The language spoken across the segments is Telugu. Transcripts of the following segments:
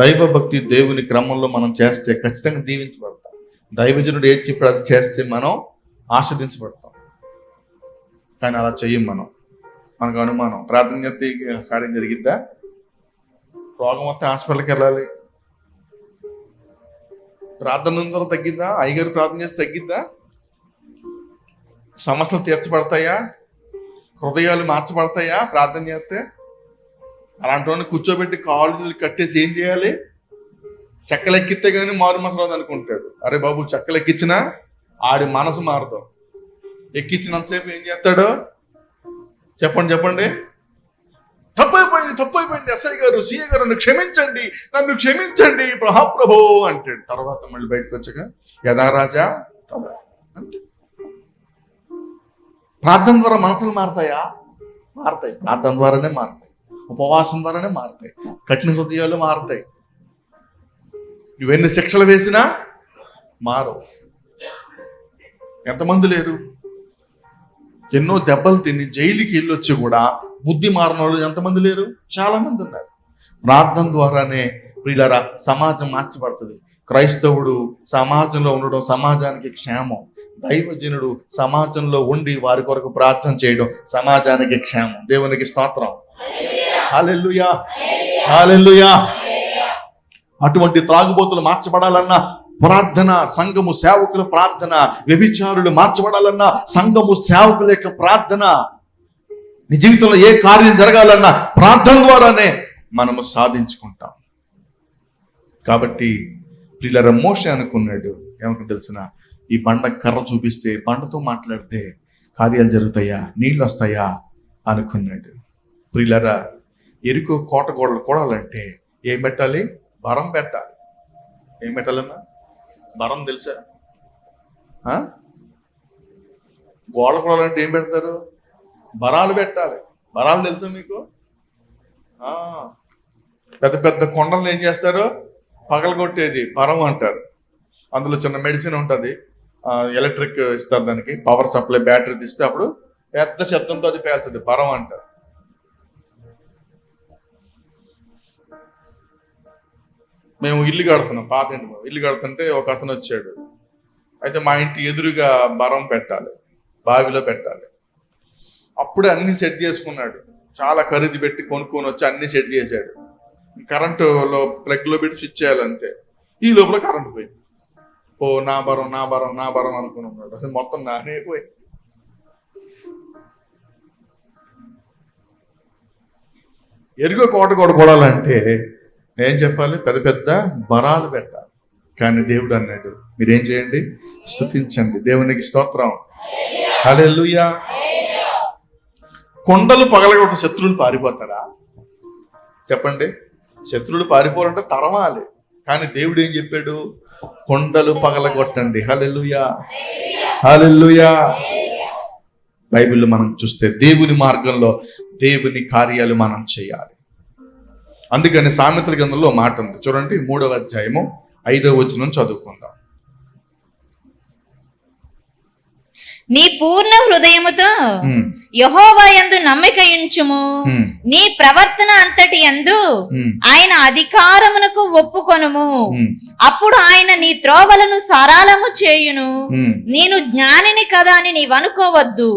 దైవభక్తి దేవుని క్రమంలో మనం చేస్తే ఖచ్చితంగా దీవించబడతాం. దైవజనుడు ఏం చెప్పాడు? అది చేస్తే మనం ఆస్వాదించబడతాం కానీ అలా చెయ్యం మనం. మనకు అనుమానం. ప్రార్థన చేస్తే కార్యం జరిగిద్దా? రోగం వస్తే హాస్పిటల్కి వెళ్ళాలి. ప్రార్థన తర్వాత తగ్గిద్దా? అయ్యగారు ప్రార్థన చేస్తే తగ్గిద్దా? సమస్యలు తీర్చబడతాయా? హృదయాలు మార్చబడతాయా? ప్రార్థన చేస్తే? అలాంటి వాడిని కూర్చోబెట్టి కాళ్ళు కట్టేసి ఏం చేయాలి? చెక్కలెక్కితే కానీ మారు మసరాదు అనుకుంటాడు. అరే బాబు చెక్కలెక్కించినా ఆడి మనసు మారదాం. ఎక్కించినంతసేపు ఏం చేస్తాడు? చెప్పండి చెప్పండి. తప్పైపోయింది తప్పైపోయింది. ఎస్ఐ గారు సిఐ గారు నన్ను క్షమించండి నన్ను క్షమించండి మహాప్రభో అంటాడు. తర్వాత మళ్ళీ బయటకు వచ్చాక యథారాజా అంటే ప్రార్థన ద్వారా మనసులు మారతాయా? మారతాయి. ప్రార్థన ద్వారానే మారతాయి. ఉపవాసం ద్వారానే మారుతాయి. కఠిన హృదయాలు మారుతాయి. నువ్వెన్ని శిక్షలు వేసినా మారవు. ఎంతమంది లేరు? ఎన్నో దెబ్బలు తిని జైలుకి వెళ్ళొచ్చి కూడా బుద్ధి మారిన వాళ్ళు ఎంతమంది లేరు? చాలా మంది ఉన్నారు. ప్రార్థన ద్వారానే ప్రియులరా సమాజం మార్చబడుతుంది. క్రైస్తవుడు సమాజంలో ఉండడం సమాజానికి క్షేమం. దైవజనుడు సమాజంలో ఉండి వారి కొరకు ప్రార్థన చేయడం సమాజానికి క్షేమం. దేవునికి స్తోత్రం. హాలెల్లుయా. హాలెల్లుయా. అటువంటి త్రాగుబోతులు మార్చబడాలన్నా ప్రార్థన సంఘము సేవకుల ప్రార్థన వ్యభిచారులు మార్చబడాలన్నా సంఘము సేవకుల యొక్క ప్రార్థన నీ జీవితంలో ఏ కార్యం జరగాలన్నా ప్రార్థన ద్వారానే మనము సాధించుకుంటాం. కాబట్టి పిల్లర మోష అనుకున్నాడు ఏమనుకు తెలిసిన? ఈ బండ కర్ర చూపిస్తే బండతో మాట్లాడితే కార్యాలు జరుగుతాయా నీళ్ళు వస్తాయా అనుకున్నాడు. ప్రియులరా ఎరుకు కోట గోడలు కూడాలంటే ఏం పెట్టాలి బరం పెట్టాలి. ఏం పెట్టాలన్నా బరం తెలుసా? గోడ కూడాలంటే ఏం పెడతారు? బరాలు పెట్టాలి. బరాలు తెలుసా మీకు? పెద్ద పెద్ద కొండలు ఏం చేస్తారు? పగలగొట్టేది పరం అంటారు. అందులో చిన్న మెడిసిన్ ఉంటుంది. ఎలక్ట్రిక్ ఇస్తారు దానికి. పవర్ సప్లై బ్యాటరీ తీస్తే అప్పుడు పెద్ద శబ్దంతో అది పేలుతుంది. పరం అంటారు. మేము ఇల్లు కడుతున్నాం పాత ఇంటి ఇల్లు కడుతుంటే ఒక అతను వచ్చాడు. అయితే మా ఇంటి ఎదురుగా బరం పెట్టాలి బావిలో పెట్టాలి. అప్పుడే అన్ని సెట్ చేసుకున్నాడు. చాలా ఖరీదు పెట్టి కొనుక్కొని వచ్చి అన్ని సెట్ చేశాడు. కరెంటులో ప్లగ్లో పెట్టి స్విచ్ చేయాలి అంతే. ఈ లోపల కరెంట్ పోయింది. ఓ నా బరం నా బరం నా బరం అనుకుని ఉన్నాడు. అసలు మొత్తం నానే పోయి ఎరుగో కోట కూడా కొడాలంటే ఏం చెప్పాలి? పెద్ద పెద్ద బరాలు పెట్టాలి. కానీ దేవుడు అన్నాడు మీరేం చేయండి? స్థుతించండి దేవునికి స్తోత్రం. హలెల్లుయా. కొండలు పగలగొట్ట శత్రువులు పారిపోతారా? చెప్పండి. శత్రువులు పారిపోరంటే తరమాలి కానీ దేవుడు ఏం చెప్పాడు? కొండలు పగలగొట్టండి. హలెల్లుయా. హలెల్లుయా. బైబిల్ మనం చూస్తే దేవుని మార్గంలో దేవుని కార్యాలు మనం చేయాలి. అందుకని సామెతల గ్రంథంలో మాట ఉంది. చూడండి మూడవ అధ్యాయము ఐదవ వచనం చదువుకుందాం. నీ పూర్ణ హృదయముతో యహోవా యందు నమ్మిక ఉంచుము ఉమ్, నీ ప్రవర్తన అంతటి ఉమ్, ఆయన అధికారమునకు ఒప్పుకొనుము. అప్పుడు ఆయన నీ త్రోవలను సరాలము చేయును. నేను జ్ఞానిని కదా అని నీవనుకోవద్దు.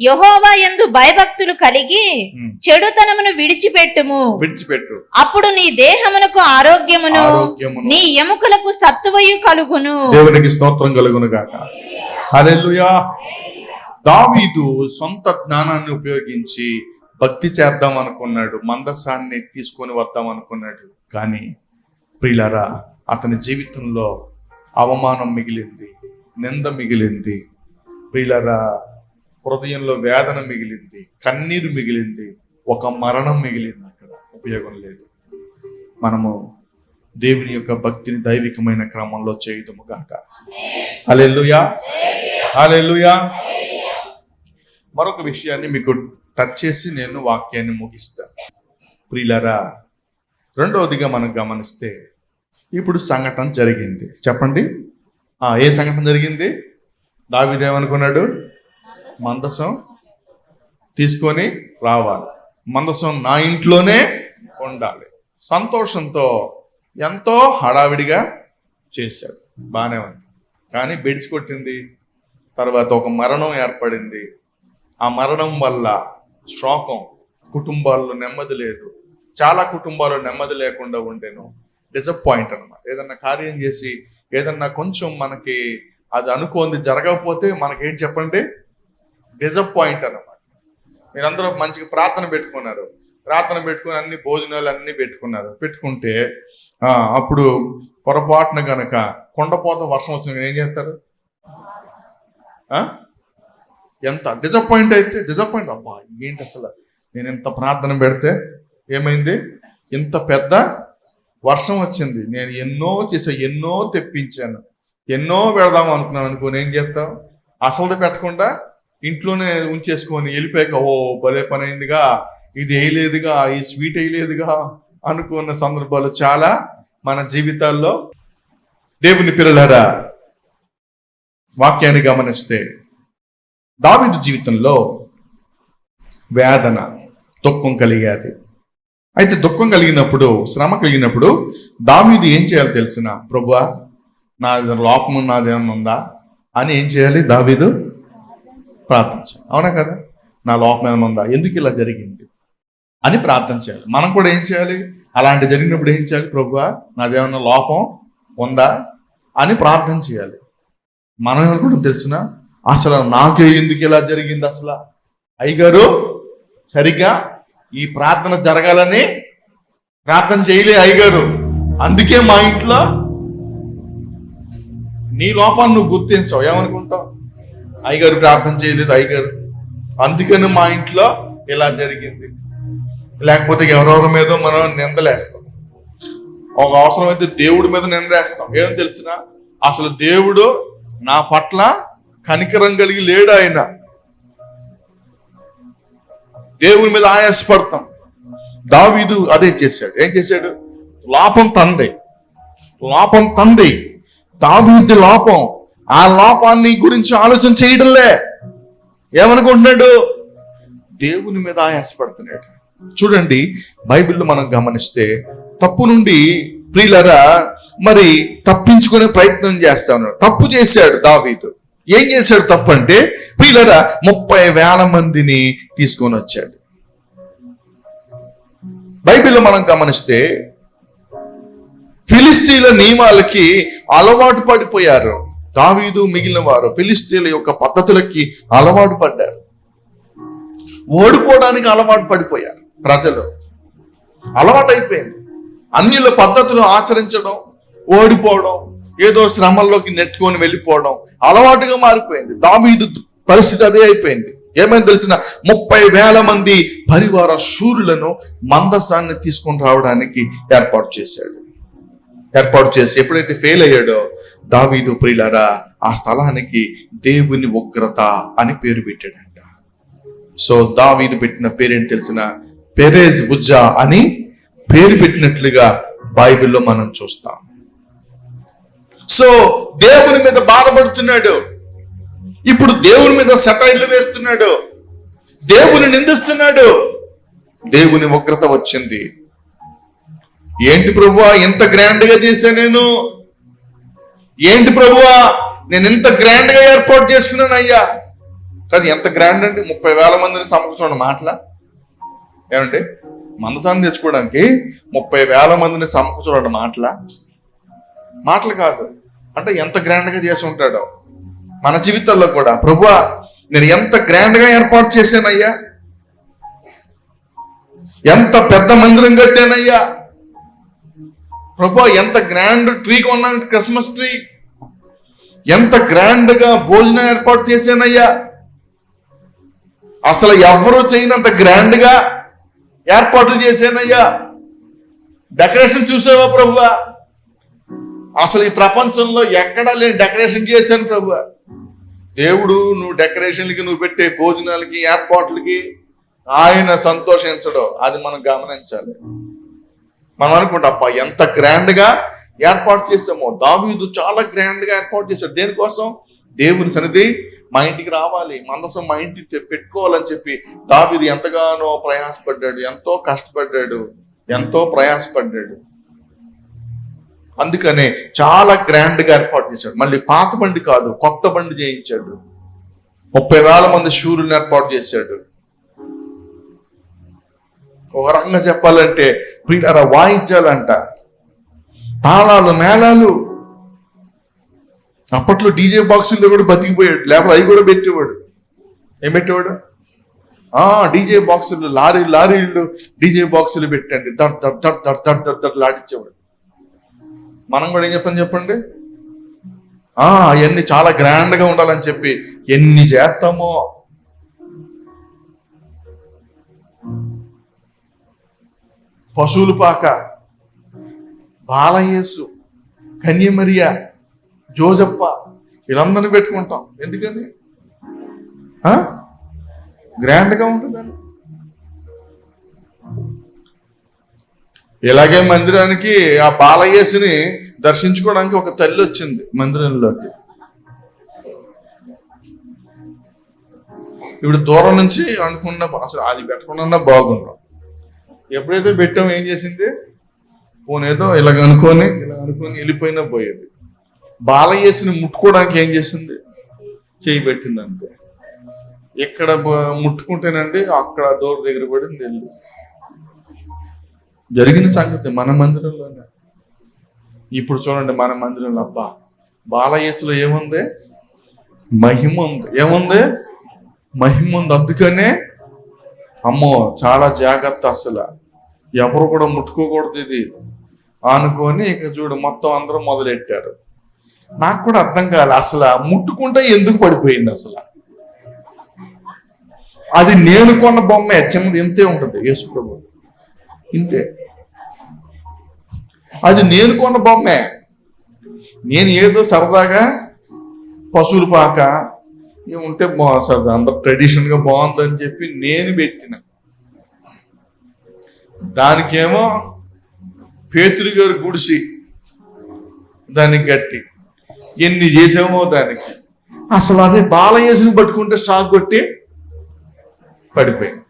యహోవా యందు భయభక్తులు కలిగి. చెడుతనమును విడిచిపెట్టుము. విడిచిపెట్టు. అప్పుడు నీ దేహమునకు ఆరోగ్యమును ఆరోగ్యమును. నీ ఎముకలకు సత్తువయు కలుగును. దేవునికి స్తోత్రం కలుగును గాక. హల్లెలూయా. దావీదు సొంత జ్ఞానాన్ని ఉపయోగించి భక్తి చేద్దాం అనుకున్నాడు మందసాన్ని తీసుకొని వద్దాం అనుకున్నాడు. కానీ ప్రియులరా అతని జీవితంలో అవమానం మిగిలింది నింద మిగిలింది. ప్రియులరా హృదయంలో వేదన మిగిలింది కన్నీరు మిగిలింది ఒక మరణం మిగిలింది. అక్కడ ఉపయోగం లేదు. మనము దేవుని యొక్క భక్తిని దైవికమైన క్రమంలో చేయటము గాక. అలెల్లుయా అలెల్లుయా మరొక విషయాన్ని మీకు టచ్ చేసి నేను వాక్యాన్ని ముగిస్తాను ప్రియులరా రెండవదిగా మనం గమనిస్తే ఇప్పుడు సంఘటన జరిగింది. చెప్పండి. ఏ సంఘటన జరిగింది? దావిదేమనుకున్నాడు మందసం తీసుకొని రావాలి. మందసం నా ఇంట్లోనే ఉండాలి. సంతోషంతో ఎంతో హడావిడిగా చేశాడు. బాగానే ఉంది. కానీ బెడిసి కొట్టింది తర్వాత ఒక మరణం ఏర్పడింది. ఆ మరణం వల్ల శోకం కుటుంబాల్లో నెమ్మది లేదు. చాలా కుటుంబాల్లో నెమ్మది లేకుండా ఉండేను. డిసప్పాయింట్ అన్నమాట. ఏదన్నా కార్యం చేసి ఏదన్నా కొంచెం మనకి అది అనుకోంది జరగకపోతే మనకేం చెప్పండి? డిసప్పాయింట్ అనమాట మీరందరూ మంచిగా ప్రార్థన పెట్టుకున్నారు. ప్రార్థన పెట్టుకుని అన్ని భోజనాలు అన్ని పెట్టుకున్నారు. పెట్టుకుంటే అప్పుడు పొరపాటున గనక కొండపోత వర్షం వచ్చిన ఏం చేస్తారు? ఎంత డిజపాయింట్ అయితే డిజపాయింట్ అబ్బా ఏంటి అసలు? నేను ఇంత ప్రార్థన పెడితే ఏమైంది? ఇంత పెద్ద వర్షం వచ్చింది. నేను ఎన్నో చేసా ఎన్నో తెప్పించాను. ఎన్నో పెడదాం అనుకున్నాను అనుకోని ఏం చేస్తావు? అసలు పెట్టకుండా ఇంట్లోనే ఉంచేసుకొని వెళ్ళిపోయాక ఓ భలే పని అయిందిగా ఇది వేయలేదుగా ఈ స్వీట్ వేయలేదుగా. అనుకున్న సందర్భాలు చాలా మన జీవితాల్లో దేవుని పిల్లలారా వాక్యాన్ని గమనిస్తే దావిదు జీవితంలో వేదన దుఃఖం కలిగేది. అయితే దుఃఖం కలిగినప్పుడు శ్రమ కలిగినప్పుడు దావీదు ఏం చేయాలి తెలిసిన? ప్రభువా నా లోపం నాదేమన్నా ఉందా? అని ఏం చేయాలి దావీదు? ప్రార్థించాలి. అవునా కదా? నా లోపం ఏమైనా ఉందా? ఎందుకు ఇలా జరిగింది? అని ప్రార్థన చేయాలి. మనం కూడా ఏం చేయాలి? అలాంటి జరిగినప్పుడు ఏం చేయాలి? ప్రభు నాదేమన్నా లోపం ఉందా? అని ప్రార్థన చేయాలి. మనం ఏమనుకుంటాం తెలిసిన? అసలు నాకే ఎందుకు ఇలా జరిగింది అసలు? అయ్యగారు సరిగ్గా ఈ ప్రార్థన జరగాలని ప్రార్థన చేయలే అయ్యగారు. అందుకే మా ఇంట్లో నీ లోపాన్ని నువ్వు గుర్తించవు. ఏమనుకుంటావు? అయ్యగారు ప్రార్థన చేయలేదు అయ్యగారు. అందుకని మా ఇంట్లో ఇలా జరిగింది. లేకపోతే ఎవరెవరి మీద మనం నిందలేస్తాం. ఒక అవసరం అయితే దేవుడి మీద నిందేస్తాం. ఏం తెలిసిన అసలు దేవుడు నా పట్ల కనికరం కలిగి లేడు ఆయన. దేవుని మీద ఆయాసపడతాం. దావీదు అదే చేశాడు. ఏం చేశాడు? లోపం తండ్రి. లోపం తండ్రి. దావీది లోపం. ఆ లోపాన్ని గురించి ఆలోచన చేయడంలే. ఏమనుకుంటున్నాడు? దేవుని మీద ఆయాసపడుతున్నాడు. చూడండి బైబిల్లో మనం గమనిస్తే తప్పు నుండి ప్రియులరా మరి తప్పించుకునే ప్రయత్నం చేస్తా ఉన్నాడు. తప్పు చేశాడు దావీదు. ఏం చేశాడు తప్పు అంటే ప్రియులరా ముప్పై వేల మందిని తీసుకొని వచ్చాడు. బైబిల్లో మనం గమనిస్తే ఫిలిస్తీన్ల నియమాలకి అలవాటు పడిపోయారు. దావీదు మిగిలిన వారు ఫిలిస్తీన్ల యొక్క పద్ధతులకి అలవాటు పడ్డారు. ఓడిపోవడానికి అలవాటు పడిపోయారు. ప్రజలు అలవాటు అయిపోయింది పద్ధతులు ఆచరించడం ఓడిపోవడం ఏదో శ్రమంలోకి నెట్టుకొని వెళ్ళిపోవడం అలవాటుగా మారిపోయింది. దావీదు పరిస్థితి అదే అయిపోయింది. ఏమైంది తెలిసిన? ముప్పై వేల మంది పరివార శూరులను మందసాన్ని తీసుకొని రావడానికి ఏర్పాటు చేశాడు. ఏర్పాటు చేసి ఎప్పుడైతే ఫెయిల్ అయ్యాడో దావీదు ప్రియులారా ఆ స్థలానికి దేవుని ఉగ్రత అని పేరు పెట్టాడంట. సో దావీదు పెట్టిన పేరేంటి తెలిసిన? పెరేజ్ బుజ్జా అని పేరు పెట్టినట్లుగా బైబిల్లో మనం చూస్తాం. సో దేవుని మీద బాధపడుతున్నాడు. ఇప్పుడు దేవుని మీద సెటైర్లు వేస్తున్నాడు. దేవుని నిందిస్తున్నాడు. దేవుని ఉగ్రత వచ్చింది. ఏంటి ప్రభువా ఎంత గ్రాండ్గా చేశా నేను? ఏంటి ప్రభువా నేను ఇంత గ్రాండ్గా ఏర్పాటు చేసుకున్నాను అయ్యా కానీ ఎంత గ్రాండ్ అంటే ముప్పై వేల మందిని సమకూర్చోండి మాటలా? ఏమండి? మందసాన్ని తెచ్చుకోవడానికి ముప్పై వేల మందిని సమకూర్చోండి మాటల. మాటలు కాదు. అంటే ఎంత గ్రాండ్గా చేసి ఉంటాడో. మన జీవితాల్లో కూడా. ప్రభువా నేను ఎంత గ్రాండ్గా ఏర్పాటు చేశానయ్యా? ఎంత పెద్ద మందిరం కట్టానయ్యా? ప్రభు ఎంత గ్రాండ్ ట్రీ కొన్నాను క్రిస్మస్ ట్రీ ఎంత గ్రాండ్గా భోజనం ఏర్పాటు చేశానయ్యా? అసలు ఎవరు చేయనంత గ్రాండ్గా ఏర్పాట్లు చేశానయ్యా. డెకరేషన్ చూసావా ప్రభువా? అసలు ఈ ప్రపంచంలో ఎక్కడా లేని డెకరేషన్ చేశాను ప్రభువా. దేవుడు నువ్వు డెకరేషన్లకి నువ్వు పెట్టే భోజనాలకి ఏర్పాట్లకి ఆయన సంతోషించడం అది మనం గమనించాలి. మనం అనుకుంటాం అప్ప ఎంత గ్రాండ్గా ఏర్పాటు చేసామో దావీదు చాలా గ్రాండ్గా ఏర్పాటు చేశాడు. దేనికోసం? దేవుని సన్నిధి మా ఇంటికి రావాలి మందసం మా ఇంటికి పెట్టుకోవాలని చెప్పి దావిది ఎంతగానో ప్రయాసపడ్డాడు ఎంతో కష్టపడ్డాడు ఎంతో ప్రయాసపడ్డాడు. అందుకనే చాలా గ్రాండ్గా ఏర్పాటు చేశాడు. మళ్ళీ పాత బండి కాదు కొత్త బండి చేయించాడు. ముప్పై వేల మంది శూరుని ఏర్పాటు చేశాడు. ఒక రకంగా చెప్పాలంటే ప్రియులారా వాయించాలంట తాళాలు మేళాలు అప్పట్లో డీజే బాక్సుల్లో కూడా బతికిపోయాడు. లేకపోతే అవి కూడా పెట్టేవాడు. ఏం పెట్టేవాడు? ఆ డీజే బాక్సులు లారీ లారీలు డీజే బాక్సులు పెట్టండి. దడ్ దడ్ దడ్ దడ్ దడ్ దడ్ దడ్ లాడించేవాడు. మనం కూడా ఏం చెప్తాం చెప్పండి? ఆ అవన్నీ చాలా గ్రాండ్గా ఉండాలని చెప్పి ఎన్ని చేస్తామో. పశువులు పాక బాలయేసు కన్యమరియ జోజప్ప వీళ్ళందరినీ పెట్టుకుంటాం. ఎందుకని? గ్రాండ్గా ఉంటుందని. ఇలాగే మందిరానికి ఆ బాలయేసుని దర్శించుకోవడానికి ఒక తల్లి వచ్చింది మందిరంలోకి. ఇప్పుడు దూరం నుంచి అనుకున్న అసలు అది పెట్టకుండా బాగుంటాం ఎప్పుడైతే పెట్టాం ఏం చేసింది? పోనేదో ఇలాగ అనుకొని ఇలా అనుకొని వెళ్ళిపోయినా పోయేది. బాలయేసుని ముట్టుకోవడానికి ఏం చేసింది? చేయి పెట్టింది అంతే ఇక్కడ ముట్టుకుంటేనండి అక్కడ డోర్ దగ్గర పడింది వెళ్ళి. జరిగిన సంగతి మన మందిరంలోనే. ఇప్పుడు చూడండి మన మందిరంలో అబ్బా బాలయేసులో ఏముంది? మహిమ ఉంది. ఏముంది? మహిమ ఉంది. అందుకనే అమ్మో చాలా జాగ్రత్త అసలు. ఎవరు కూడా ముట్టుకోకూడదు ఇది. అనుకొని ఇక చూడు మొత్తం అందరూ మొదలెట్టారు. నాకు కూడా అర్థం కాలే. అసలు ముట్టుకుంటే ఎందుకు పడిపోయింది అసలు? అది నేను కొన్న బొమ్మే చిన్నది ఇంతే ఉంటుంది యేసు ప్రభు. ఇంతే. అది నేను కొన్న బొమ్మే. నేను ఏదో సరదాగా పశువుల పాక ఏముంటే బాగుంది సార్ అందరు ట్రెడిషన్గా బాగుందని చెప్పి నేను పెట్టిన. దానికేమో పేతురు గారు గుడిసి దానికి గట్టి ఎన్ని చేసామో దానికి. అసలు అదే బాలయేసుని పట్టుకుంటే షాక్ కొట్టి పడిపోయింది.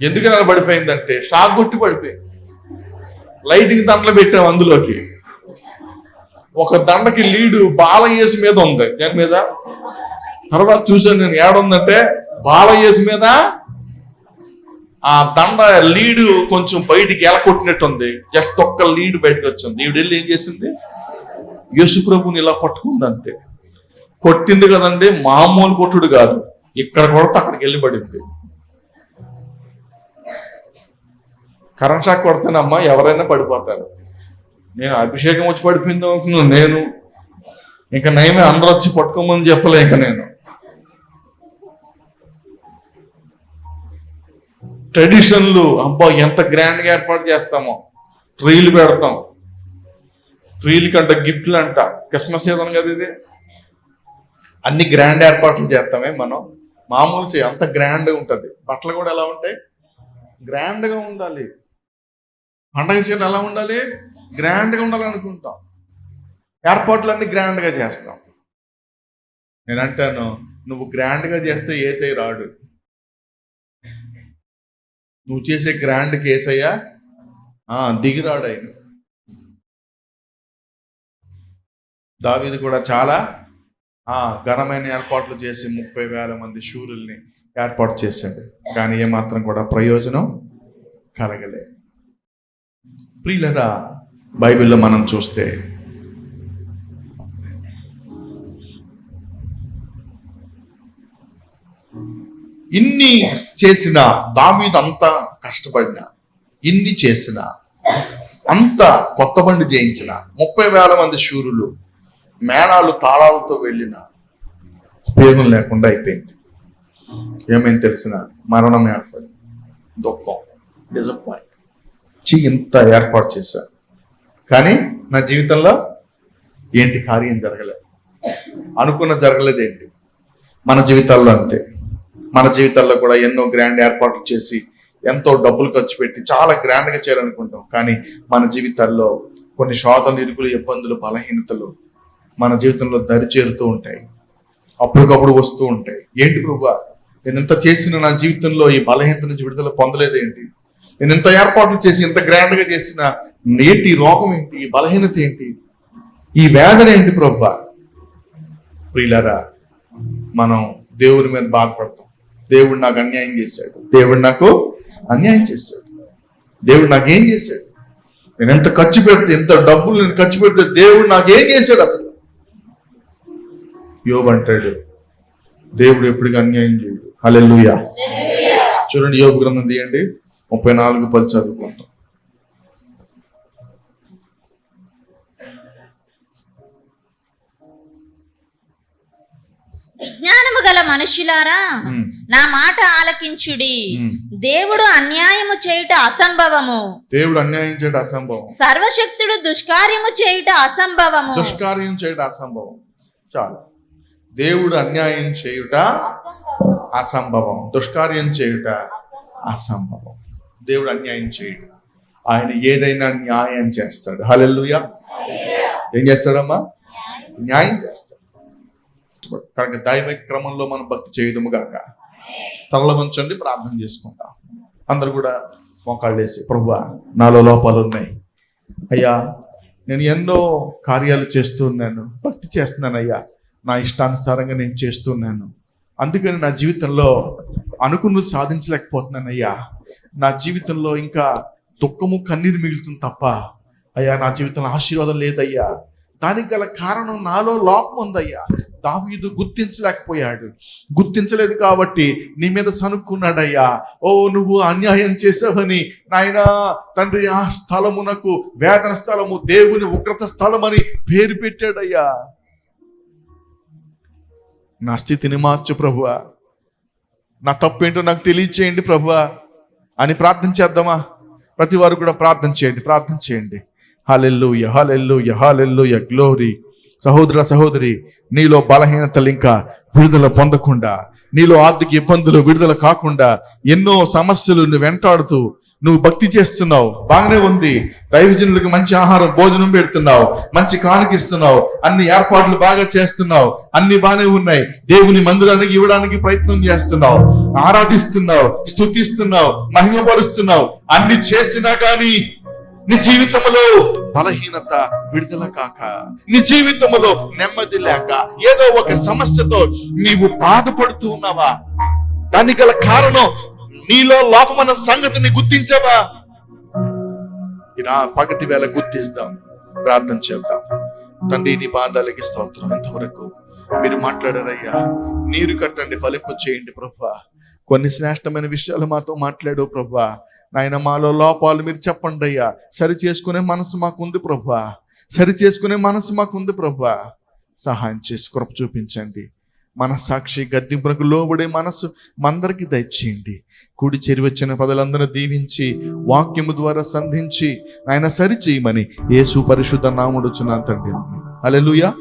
ఎందుకు అలా పడిపోయిందంటే షాక్ కొట్టి పడిపోయింది. లైటింగ్ దండలు పెట్టాం అందులోకి. ఒక దండకి లీడు బాలయేసు మీద ఉంది. దాని మీద తర్వాత చూసాను నేను ఏడుందంటే బాలయేసు మీద ఆ దండ లీడు కొంచెం బయటికి ఎలా కొట్టినట్టుంది జస్ట్ ఒక్క లీడ్ బయటకు వచ్చింది. ఈవిడ వెళ్ళి ఏం చేసింది? యేసుప్రభుని ఇలా పట్టుకుంది అంతే కొట్టింది కదండి మామూలు కొట్టుడు కాదు. ఇక్కడ కొడితే అక్కడికి వెళ్ళి పడింది కరెంట్ షాక్ కొడతానమ్మా ఎవరైనా పడిపోతారు. నేను అభిషేకం వచ్చి పడిపోయింది అనుకున్నాను నేను. ఇంకా నయమే అందరూ వచ్చి పట్టుకోమని చెప్పలే ఇంకా నేను. ట్రెడిషన్లు అబ్బా ఎంత గ్రాండ్గా ఏర్పాటు చేస్తామో. ట్రీలు పెడతాం. ట్రీలు అంట గిఫ్ట్లు అంట క్రిస్మస్ సీజన్ కదా ఇది. అన్ని గ్రాండ్ ఏర్పాట్లు చేస్తామే మనం. మామూలు చేయ అంత గ్రాండ్గా ఉంటుంది. బట్టలు కూడా ఎలా ఉంటాయి? గ్రాండ్గా ఉండాలి. పండగ సీజన్ ఎలా ఉండాలి? గ్రాండ్గా ఉండాలనుకుంటాం. ఏర్పాట్లు అన్ని గ్రాండ్గా చేస్తాం. నేను అంటాను నువ్వు గ్రాండ్గా చేస్తే ఏసై రాడు. నువ్వు చేసే గ్రాండ్కి ఏసయ్యా దిగిరాడు ఆయన. దావీది కూడా చాలా ఆ ఘనమైన ఏర్పాట్లు చేసి ముప్పై వేల మంది శూరుల్ని ఏర్పాటు చేశాడు. కానీ ఏమాత్రం కూడా ప్రయోజనం కలగలే ప్రియులరా బైబిల్లో మనం చూస్తే ఇన్ని చేసిన దావీదు అంత కష్టపడిన ఇన్ని చేసిన అంత కొత్త బండి చేయించిన ముప్పై వేల మంది శూరులు మేళాలు తాళాలతో వెళ్ళిన ఉపయోగం లేకుండా అయిపోయింది. ఏమైంది తెలిసిన మరణం ఏర్పడి దుఃఖం డిజపాయింట్ చి ఇంత ఏర్పాటు చేశాను కానీ నా జీవితంలో ఏంటి కార్యం జరగలేదు అనుకున్న జరగలేదు ఏంటి మన జీవితాల్లో అంతే. మన జీవితాల్లో కూడా ఎన్నో గ్రాండ్ ఏర్పాట్లు చేసి ఎంతో డబ్బులు ఖర్చు పెట్టి చాలా గ్రాండ్గా చేయాలనుకుంటాం. కానీ మన జీవితాల్లో కొన్ని శోధనలు ఇరుకులు ఇబ్బందులు బలహీనతలు మన జీవితంలో దరి చేరుతూ ఉంటాయి. అప్పటికప్పుడు వస్తూ ఉంటాయి. ఏంటి ప్రభు? నేను ఎంత చేసిన నా జీవితంలో ఈ బలహీనత నుంచి విడుదల పొందలేదేంటి నేను ఎంత ఏర్పాట్లు చేసి ఇంత గ్రాండ్గా చేసిన నేటి రోగం ఏంటి? ఈ బలహీనత ఏంటి? ఈ వేదన ఏంటి ప్రభు? ప్రియులరా మనం దేవుని మీద బాధపడతాం. దేవుడు నాకు అన్యాయం చేశాడు. దేవుడు నాకు అన్యాయం చేశాడు. దేవుడు నాకేం చేశాడు? నేను ఎంత ఖర్చు పెడితే ఎంత డబ్బులు నేను ఖర్చు పెడితే దేవుడు నాకేం చేశాడు అసలు? యోబు అంటాడు. దేవుడు ఎప్పటికీ అన్యాయం చేయడు. హల్లెలూయా. చూడండి యోగ గ్రంథం తీయండి. ముప్పై నాలుగు పది చదువుకుంటాం విజ్ఞానము గల మనుషులారా నా మాట ఆలకించుడి. దేవుడు అన్యాయము చేయుట అసంభవము. దేవుడు అన్యాయం చేయడం అసంభవం. సర్వశక్తుడు దుష్కార్యము చేయుట అసంభవము. దుష్కార్యం చేయడం అసంభవం. చాలు. దేవుడు అన్యాయం చేయుట అసంభవం. దుష్కార్యం చేయుట అసంభవం. దేవుడు అన్యాయం చేయడు. ఆయన ఏదైనా న్యాయం చేస్తాడు. హల్లెలూయా. ఏం చేస్తాడమ్మా? న్యాయం చేస్తాడు. కనుక దైవ క్రమంలో మనం భక్తి చేయడము గాక. తలలో ఉంచండి ప్రార్థన చేసుకుంటాం. అందరు కూడా మోకాళ్ళు వేసి ప్రభు నాలో లోపాలు ఉన్నాయి. అయ్యా నేను ఎన్నో కార్యాలు చేస్తూ ఉన్నాను. భక్తి చేస్తున్నాను అయ్యా నా ఇష్టానుసారంగా నేను చేస్తున్నాను. అందుకని నా జీవితంలో అనుకున్నది సాధించలేకపోతున్నాను అయ్యా. నా జీవితంలో ఇంకా దుఃఖము కన్నీరు మిగులుతుంది తప్ప అయ్యా నా జీవితంలో ఆశీర్వాదం లేదయ్యా. దానికి గల కారణం నాలో లోపం ఉందయ్యా. దావీదు గుర్తించలేకపోయాడు. గుర్తించలేదు కాబట్టి నీ మీద సనుక్కున్నాడయ్యా ఓ నువ్వు అన్యాయం చేసావని నాయనా తండ్రి ఆ స్థలమునకు వేదన స్థలము దేవుని ఉగ్రత స్థలమని పేరు పెట్టాడయ్యా. నా స్థితిని మార్చు ప్రభువా. నా తప్పేంటో నాకు తెలియచేయండి ప్రభువా. అని ప్రార్థన చేద్దామా? ప్రతి వారు కూడా ప్రార్థన చేయండి ప్రార్థన చేయండి. హాలెల్లు యహాలెల్లు యహాలెల్లు య గ్లోరీ. సహోదర సహోదరి నీలో బలహీనతలు ఇంకా విడుదల పొందకుండా నీలో ఆర్థిక ఇబ్బందులు విడుదల కాకుండా ఎన్నో సమస్యలు వెంటాడుతూ నువ్వు భక్తి చేస్తున్నావు బాగానే ఉంది. దైవజనులకు మంచి ఆహారం భోజనం పెడుతున్నావు మంచి కానుకిస్తున్నావు అన్ని ఏర్పాట్లు బాగా చేస్తున్నావు అన్ని బాగానే ఉన్నాయి. దేవుని మందిరానికి ఇవ్వడానికి ప్రయత్నం చేస్తున్నావు ఆరాధిస్తున్నావు స్తుతిస్తున్నావు మహిమపరుస్తున్నావు. అన్ని చేసినా కానీ నీ జీవితంలో బలహీనత విడుదల కాక నీ జీవితంలో నెమ్మది లేక ఏదో ఒక సమస్యతో నీవు బాధపడుతూ ఉన్నావా? దానికి గల కారణం నీలో లోపమన్న సంగతిని గుర్తించావా? ఇలా పగటి వేళ గుర్తిస్తాం. ప్రార్థన చేద్దాం. తండ్రి నీ పాదాలకి స్తోత్రం ఎంతవరకు మీరు మాట్లాడారయ్యా. నీరు కట్టండి ఫలింపు చేయండి ప్రభా. కొన్ని శ్రేష్టమైన విషయాలు మాతో మాట్లాడు ప్రభా. నాయన మాలో లోపాలు మీరు చెప్పండి అయ్యా. సరి చేసుకునే మనసు మాకుంది ప్రభా. సరి చేసుకునే మనసు మాకుంది ప్రభా. సహాయం చేసి కృప చూపించండి. మన సాక్షి గద్దింపునకు లోబడే మనసు మందరికి దయచేయండి. కూడి చేరి వచ్చిన పదలందరూ దీవించి వాక్యము ద్వారా సంధించి ఆయన సరి చేయమని యేసు పరిశుద్ధ నాముడుచున్నాను తండ్రి. అలెలుయా